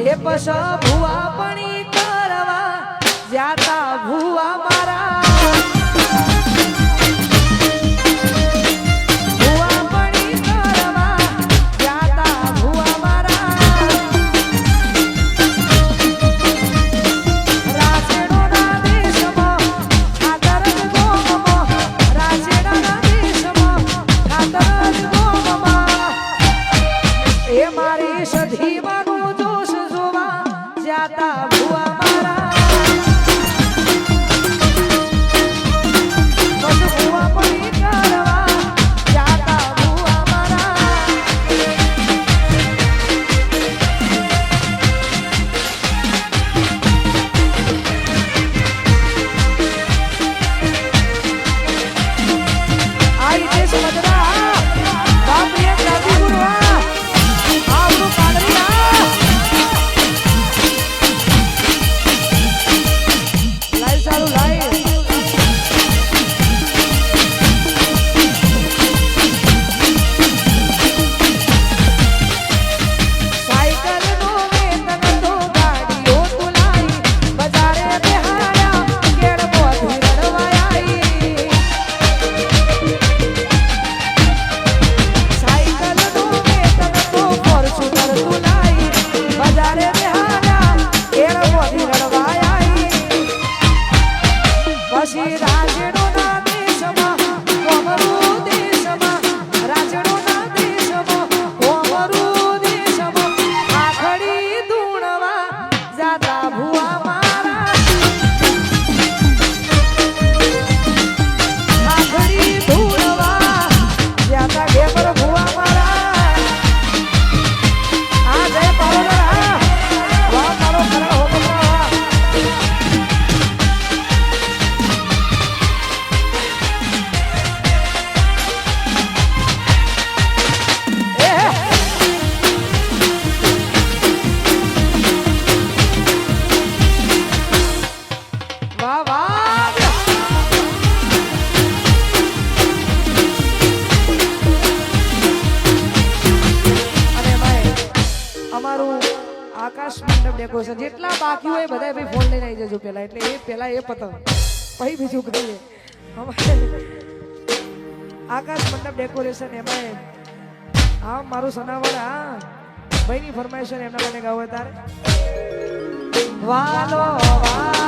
એ પશ ભુવા પણ કરવા. જ્યાં વાહ વાહ. અમારું આકાશ મંડપ ડેકોરેશન જેટલા બાકી હોય બધા ભાઈ ફોન લઈને આવી જજો પેલા, એટલે એ પેલા એ પતંગ. પછી બીજું કરીએ આકાશ મંડપ ડેકોરેશન એમાં હા, મારું સનાવડ હા ભાઈની ફરમાઈશ એમના મને ગાવ તારે. વાલો, વાહ.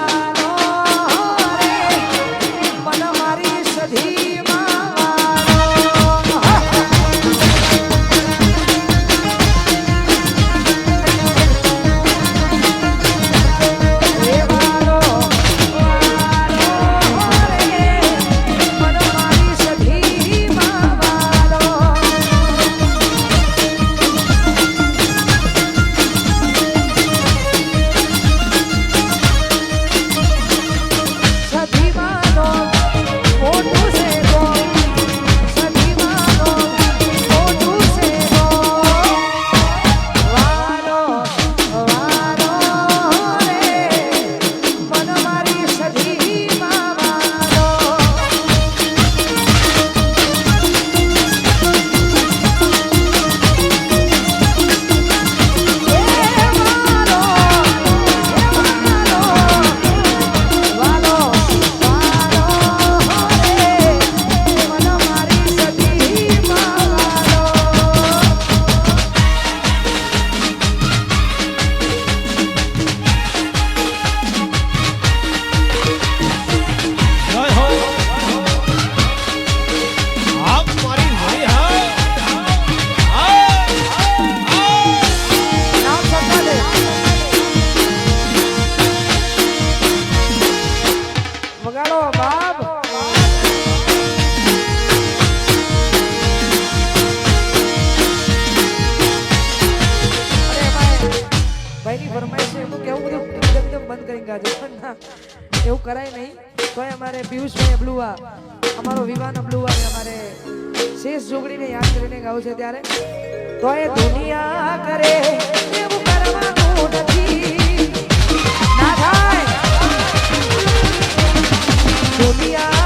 કરાય નહીં, તોય અમારે પિયુષભાઈ અબલુવા અમારો વિવાન અબલુવાએ અમારે શેષ જોગડીને યાદ કરીને ગાવું છે ત્યારે. તોય દુનિયા કરે એવું કરવાનું નથી. ના થાય. દુનિયા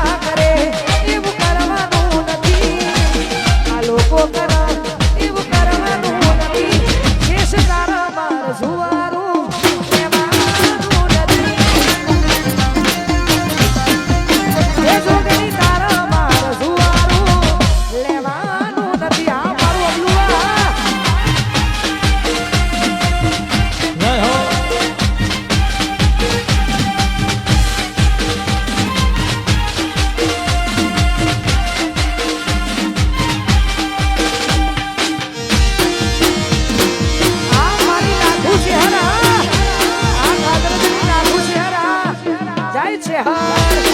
是啊